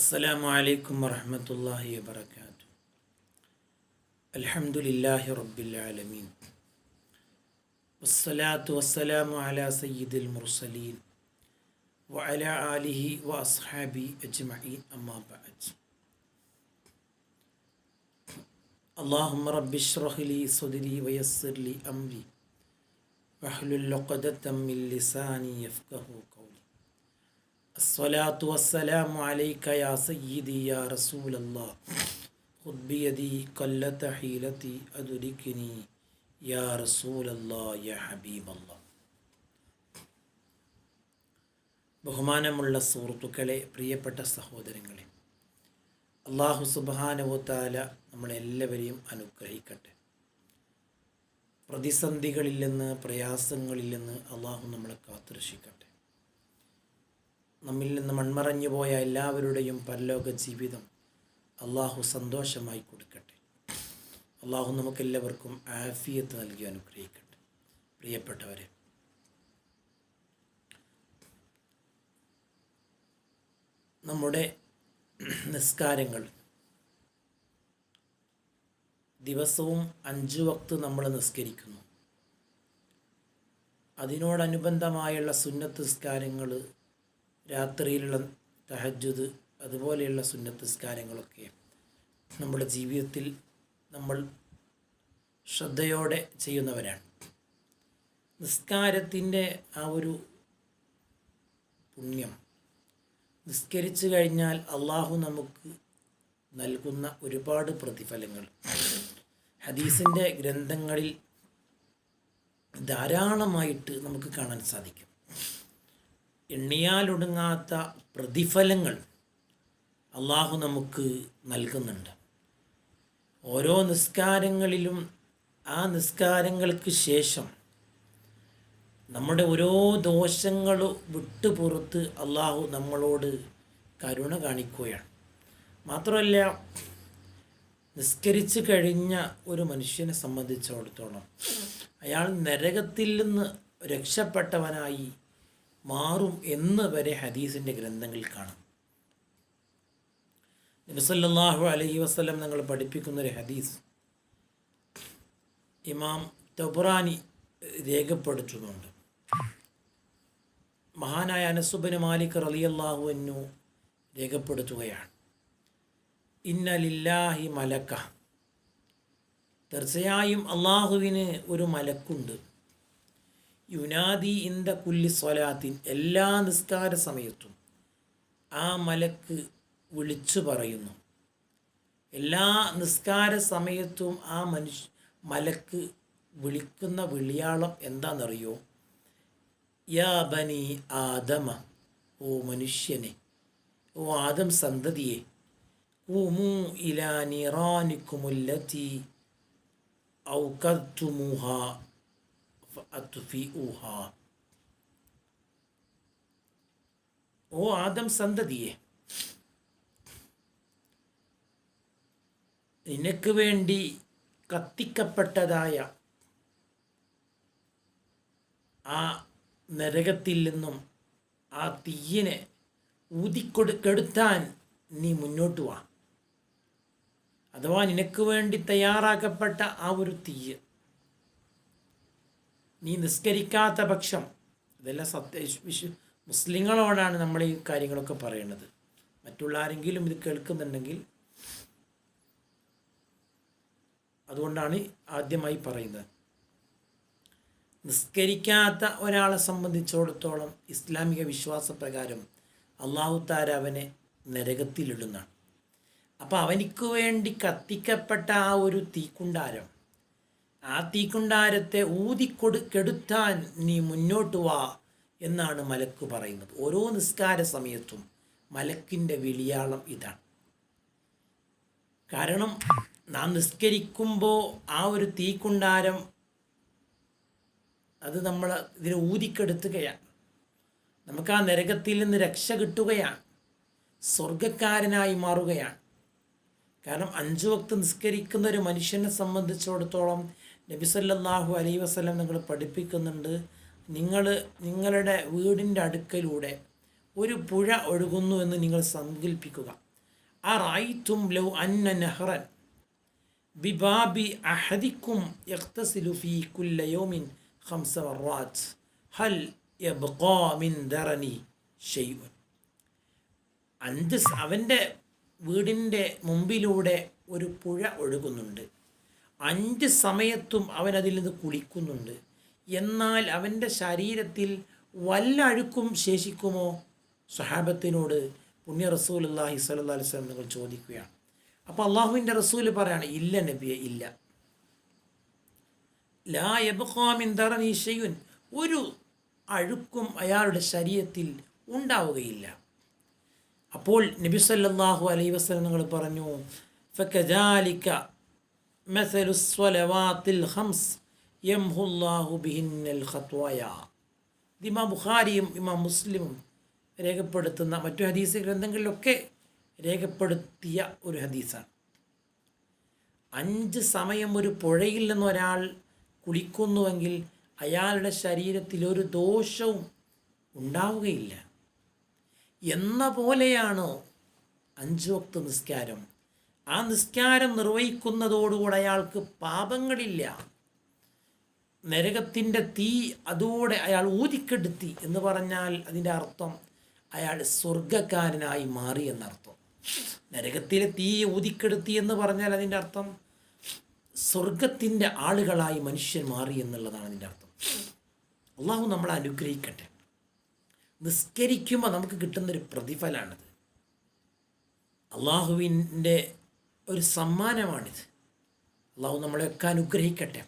السلام عليكم ورحمة الله وبركاته. الحمد لله رب العالمين. والصلاة والسلام على سيد المرسلين وعلى آله وأصحابه أجمعين أما بعد. اللهم رب اشرح لي صدري ويسر لي أمري واحلل عقدة من لساني يفقه قولي. അസ്വലാത്തു വസ്സലാമു അലൈക യാ സയ്യിദി യാ റസൂലല്ലാഹ് ഖുദ്ബിയദി ഖല്ലത ഹീലതി അദുരികനി യാ റസൂലല്ലാഹ് യാ ഹബീബല്ലാഹ് ബഹുമാനമുള്ള സുഹൃത്തുക്കളെ പ്രിയപ്പെട്ട സഹോദരങ്ങളെ അള്ളാഹു സുബാനുവത്താല നമ്മളെല്ലാവരെയും അനുഗ്രഹിക്കട്ടെ. പ്രതിസന്ധികളിൽ നിന്ന് പ്രയാസങ്ങളിൽ നിന്ന് അള്ളാഹു നമ്മളെ കാത്തുരക്ഷിക്കട്ടെ. നമ്മിൽ നിന്ന് മൺമറഞ്ഞു പോയ എല്ലാവരുടെയും പരലോക ജീവിതം അള്ളാഹു സന്തോഷമായി കൊടുക്കട്ടെ. അള്ളാഹു നമുക്കെല്ലാവർക്കും ആഫിയത്ത് നൽകി അനുഗ്രഹിക്കട്ടെ. പ്രിയപ്പെട്ടവരെ നമ്മുടെ നിസ്കാരങ്ങൾ ദിവസവും അഞ്ച് വക്ത് നമ്മൾ നിസ്കരിക്കുന്നു. അതിനോടനുബന്ധമായുള്ള സുന്നത്ത് നിസ്കാരങ്ങൾ രാത്രിയിലുള്ള തഹജുദ് അതുപോലെയുള്ള സുന്നത്തസ്കാരങ്ങളൊക്കെ നമ്മുടെ ജീവിതത്തിൽ നമ്മൾ ശ്രദ്ധയോടെ ചെയ്യുന്നവരാണ്. നിസ്കാരത്തിന്റെ ആ ഒരു പുണ്യം നിസ്കരിച്ചു കഴിഞ്ഞാൽ അള്ളാഹു നമുക്ക് നൽകുന്ന ഒരുപാട് പ്രതിഫലങ്ങൾ. ഹദീസിന്റെ ഗ്രന്ഥങ്ങളിൽ ധാരാളമായിട്ട് നമുക്ക് കാണാൻ സാധിക്കും. എണ്ണിയാലൊടുങ്ങാത്ത പ്രതിഫലങ്ങൾ അള്ളാഹു നമുക്ക് നൽകുന്നുണ്ട്. ഓരോ നിസ്കാരങ്ങളിലും ആ നിസ്കാരങ്ങൾക്ക് ശേഷം നമ്മുടെ ഓരോ ദോഷങ്ങൾ വിട്ടുപുറത്ത് അള്ളാഹു നമ്മളോട് കരുണ കാണിക്കുകയാണ്. മാത്രമല്ല നിസ്കരിച്ച് കഴിഞ്ഞ ഒരു മനുഷ്യനെ സംബന്ധിച്ചിടത്തോളം അയാൾ നരകത്തിൽ നിന്ന് രക്ഷപ്പെട്ടവനായി മാറും എന്ന് വരെ ഹദീസിന്റെ ഗ്രന്ഥങ്ങളിൽ കാണാം. നബിസല്ലാഹു അലഹി വസ്ലം നിങ്ങൾ പഠിപ്പിക്കുന്നൊരു ഹദീസ്. ഇമാം തബുറാനി രേഖപ്പെടുത്തുന്നുണ്ട്. മഹാനായ അനസുബന് മാലിക് റലിയല്ലാഹു എന്നു രേഖപ്പെടുത്തുകയാണ്. ഇന്നലില്ലാഹി മലക്ക. തീർച്ചയായും അള്ളാഹുവിന് ഒരു മലക്കുണ്ട്. യുനാദി ഇന്ത കുല്ലി സ്വലാത്തിൻ എല്ലാ നിസ്കാര സമയത്തും ആ മലക്ക് വിളിച്ചു പറയുന്നു. എല്ലാ നിസ്കാര സമയത്തും ആ മനുഷ്യ മലക്ക് വിളിക്കുന്ന വിളിയാളം എന്താണെന്നറിയോ? യാ ബനി ആദമ ഓ മനുഷ്യനെ ഓ ആദം സന്തതിയെ കൂമു ഇലാ നിറാനിക്കുമുല്ലത്തി ഔക്കത്തുമുഹ ഊഹ ഓ ആദം സന്തതിയെ. നിനക്ക് വേണ്ടി കത്തിക്കപ്പെട്ടതായ ആ നരകത്തിൽ നിന്നും ആ തീയിനെ ഊതിക്കൊടുക്കെടുത്താൻ നീ മുന്നോട്ട് വാ. അഥവാ നിനക്ക് വേണ്ടി തയ്യാറാക്കപ്പെട്ട ആ ഒരു തീയ് നീ നിസ്കരിക്കാത്ത പക്ഷം ഇതെല്ലാം സത്യ വിശ്വ മുസ്ലിങ്ങളോടാണ് നമ്മൾ ഈ കാര്യങ്ങളൊക്കെ പറയുന്നത് മറ്റുള്ള ആരെങ്കിലും ഇത് കേൾക്കുന്നുണ്ടെങ്കിൽ അതുകൊണ്ടാണ് ആദ്യമായി പറയുന്നത്. നിസ്കരിക്കാത്ത ഒരാളെ സംബന്ധിച്ചിടത്തോളം ഇസ്ലാമിക വിശ്വാസപ്രകാരം അള്ളാഹു താര അവനെ നരകത്തിലിടുന്നതാണ്. അപ്പോൾ അവനിക്ക് വേണ്ടി കത്തിക്കപ്പെട്ട ആ ഒരു തീക്കുണ്ടാരം ആ തീക്കുണ്ടാരത്തെ ഊതിക്കൊടു കെടുത്താൻ നീ മുന്നോട്ട് വാ എന്നാണ് മലക്ക് പറയുന്നത്. ഓരോ നിസ്കാര സമയത്തും മലക്കിന്റെ വിളിയാളം ഇതാണ്. കാരണം നാം നിസ്കരിക്കുമ്പോൾ ആ ഒരു തീക്കുണ്ടാരം അത് നമ്മൾ ഇതിനെ ഊതിക്കെടുത്തുകയാണ്. നമുക്ക് ആ നരകത്തിൽ നിന്ന് രക്ഷ കിട്ടുകയാണ്. സ്വർഗക്കാരനായി മാറുകയാണ്. കാരണം അഞ്ചു വക്ത് നിസ്കരിക്കുന്ന ഒരു മനുഷ്യനെ സംബന്ധിച്ചിടത്തോളം നബിസല്ലാഹു അലൈ വസ്ലം നിങ്ങൾ പഠിപ്പിക്കുന്നുണ്ട്. നിങ്ങൾ നിങ്ങളുടെ വീടിന്റെ അടുക്കലൂടെ ഒരു പുഴ ഒഴുകുന്നു എന്ന് നിങ്ങൾ സങ്കല്പിക്കുക ആ റായിത്തും ലൗ അന്ന നെഹ്റൻ ബിബാബി അഹദിക്കും യക്തസിലുഫി ഫീ കുല്ല യൗമിൻ ഖംസ ഹൽ യബ്ഖാ മിൻ ദറനി ഷൈഉൻ. അഞ്ച് അവന്റെ വീടിന്റെ മുമ്പിലൂടെ ഒരു പുഴ ഒഴുകുന്നുണ്ട്. അഞ്ച് സമയത്തും അവൻ അതിൽ നിന്ന് കുളിക്കുന്നുണ്ട്. എന്നാൽ അവന്റെ ശരീരത്തിൽ വല്ല അഴുക്കും ശേഷിക്കുമോ? സ്വഹാബത്തിനോട് പുണ്യ റസൂൽ അള്ളാഹി സ്വല്ലാ അലിസ്ലാം നിങ്ങൾ ചോദിക്കുകയാണ്. അപ്പോൾ അള്ളാഹുവിന്റെ റസൂൽ പറയാണ് ഇല്ല നബിയെ ഇല്ല. ലാ എബുഖാമിൻ ദറനി ഷൈഉൻ. ഒരു അഴുക്കും അയാളുടെ ശരീരത്തിൽ ഉണ്ടാവുകയില്ല. അപ്പോൾ നബി സല്ലാഹു അലൈഹി വസല്ലം നിങ്ങൾ പറഞ്ഞു ഫകദാലിക മസലു സ്വലവാത്തിൽ ഖംസ് യംഹുല്ലാഹു ബിഹിന്നൽ ഖത്വായ ദിമാ ബുഖാരിയും ഇമാം മുസ്ലിമും രേഖപ്പെടുത്തുന്ന മറ്റു ഹദീസ് ഗ്രന്ഥങ്ങളിലൊക്കെ രേഖപ്പെടുത്തിയ ഒരു ഹദീസാണ്. അഞ്ച് സമയം ഒരു പുഴയിൽ നിന്ന് ഒരാൾ കുളിക്കുന്നുവെങ്കിൽ അയാളുടെ ശരീരത്തിൽ ഒരു ദോഷവും ഉണ്ടാവുകയില്ല. എന്ന പോലെയാണോ അഞ്ച് വക്ത നിസ്കാരം? ആ നിസ്കാരം നിർവഹിക്കുന്നതോടുകൂടെ അയാൾക്ക് പാപങ്ങളില്ല. നരകത്തിന്റെ തീ അതോടെ അയാൾ ഊതിക്കെടുത്തി എന്ന് പറഞ്ഞാൽ അതിന്റെ അർത്ഥം അയാൾ സ്വർഗക്കാരനായി മാറി എന്നർത്ഥം. നരകത്തിലെ തീ ഊതിക്കെടുത്തി എന്ന് പറഞ്ഞാൽ അതിന്റെ അർത്ഥം സ്വർഗത്തിന്റെ ആളുകളായി മനുഷ്യൻ മാറി എന്നുള്ളതാണ് അതിന്റെ അർത്ഥം. അള്ളാഹു നമ്മളെ അനുഗ്രഹിക്കട്ടെ. നിസ്കരിക്കുമ്പോൾ നമുക്ക് കിട്ടുന്നൊരു പ്രതിഫലമാണിത് അള്ളാഹുവിന്റെ ഒരു സമ്മാനമാണിത്. അള്ളാഹു നമ്മളെയൊക്കെ അനുഗ്രഹിക്കട്ടെ.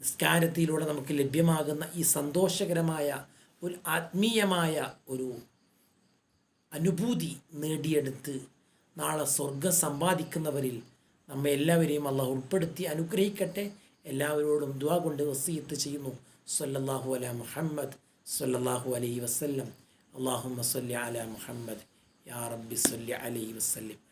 നിസ്കാരത്തിലൂടെ നമുക്ക് ലഭ്യമാകുന്ന ഈ സന്തോഷകരമായ ഒരു ആത്മീയമായ ഒരു അനുഭൂതി നേടിയെടുത്ത് നാളെ സ്വർഗം സമ്പാദിക്കുന്നവരിൽ നമ്മെ എല്ലാവരെയും അള്ളാഹു ഉൾപ്പെടുത്തി അനുഗ്രഹിക്കട്ടെ. എല്ലാവരോടും ദുആ കൊണ്ട് വസീയത്ത് ചെയ്യുന്നു. സല്ലല്ലാഹു അല മുഹമ്മദ് സല്ലല്ലാഹു അലൈഹി വസല്ലം. അള്ളാഹുമ്മ സല്ലി അല മുഹമ്മദ്. യാ റബ്ബി സല്ലി അലൈഹി വസല്ലം.